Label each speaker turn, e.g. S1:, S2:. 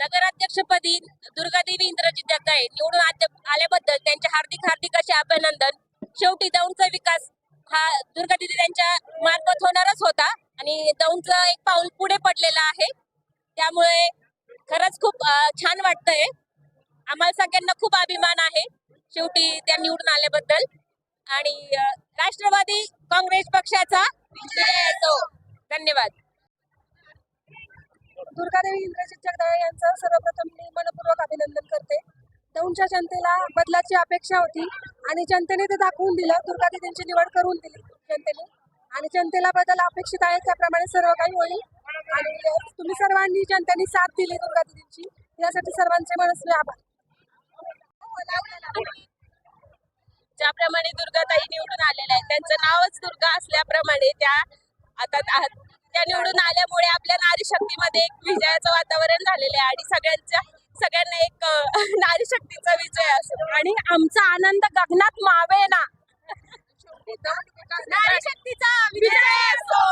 S1: नगराध्यक्षपदी दुर्गादेवी इंद्रजी जगदाळे निवडून आल्याबद्दल त्यांचे हार्दिक हार्दिक असे अभिनंदन. शेवटी दौंडचा विकास हा दुर्गादेवी त्यांच्या मार्फत होणारच होता आणि दौंडचं एक पाऊल पुढे पडलेलं आहे. त्यामुळे खरंच खूप छान वाटतंय. आम्हाला सगळ्यांना खूप अभिमान आहे शेवटी त्या निवडून आल्याबद्दल. आणि राष्ट्रवादी काँग्रेस पक्षाचा धन्यवाद.
S2: दुर्गादेवी इंद्रजित जगदाळे यांचं सर्वप्रथम मी मनपूर्वक अभिनंदन करते. दौंडच्या जनतेला बदलाची अपेक्षा होती आणि जनतेने ते दाखवून दिलं. दुर्गादेवींची निवड करून दिली जनतेने. आणि जनतेला बदल अपेक्षित आहे त्याप्रमाणे सर्व काही होईल. आणि तुम्ही सर्वांनी जनतेने साथ दिली दुर्गादेवींची यासाठी सर्वांचे मनस्वी आभार.
S1: ज्याप्रमाणे दुर्गाताई निवडून आलेल्या आहेत त्यांचं नावच दुर्गा असल्याप्रमाणे त्या आता त्या- निवडून आल्यामुळे आपल्या नारी शक्तीमध्ये एक विजयाचं वातावरण झालेलं आहे आणि सगळ्यांच्या सगळ्यांना एक नारी शक्तीचा विजय असतो आणि आमचा आनंद गगनात मावे ना नारी शक्तीचा विजय असो